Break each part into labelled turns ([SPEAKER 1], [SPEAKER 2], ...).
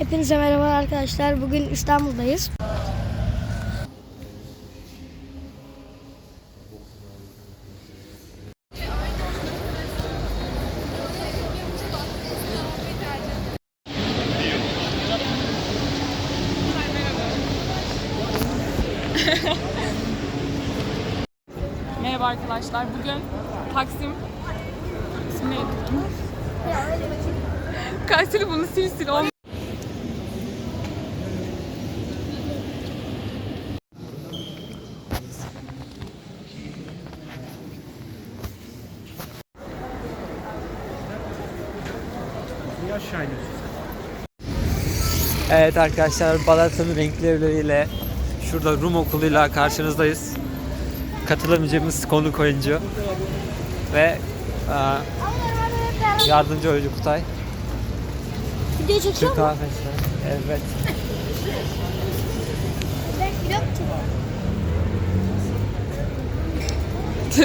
[SPEAKER 1] Hepinize merhaba arkadaşlar. Bugün İstanbul'dayız.
[SPEAKER 2] Merhaba arkadaşlar. Bugün Taksim İsmi neydi? Kayseri bunu sil sil ol.
[SPEAKER 3] Evet arkadaşlar Balat'ın renkli evleriyle şurada Rum okuluyla karşınızdayız. Katılamayacağımız konuk oyuncu ve aa, yardımcı oyuncu Kutay.
[SPEAKER 1] Video çekiyor
[SPEAKER 3] Türk
[SPEAKER 1] mu?
[SPEAKER 3] kahvesi. Evet.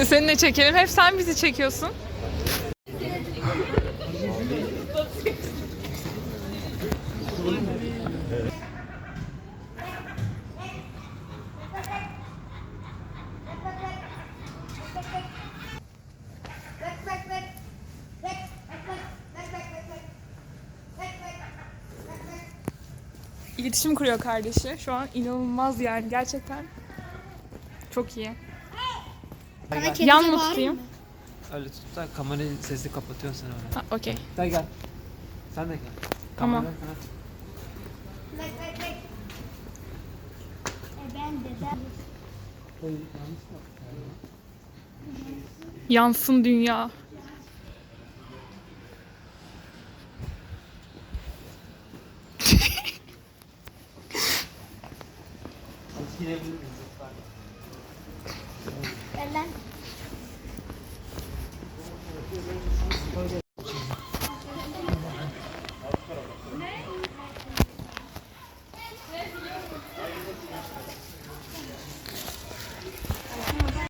[SPEAKER 2] Seninle çekelim. Hep sen bizi çekiyorsun. İletişim kuruyor kardeşi. Şu an inanılmaz yani gerçekten. Çok iyi. Yan mı tutayım?
[SPEAKER 3] Öyle tutup da kamerayı sesli kapatıyorsun sen öyle.
[SPEAKER 2] Ha, okey.
[SPEAKER 3] Gel gel. Sen de gel.
[SPEAKER 2] Tamam.
[SPEAKER 3] Kamera- ha.
[SPEAKER 2] Yansın dünya.
[SPEAKER 1] Ver lan.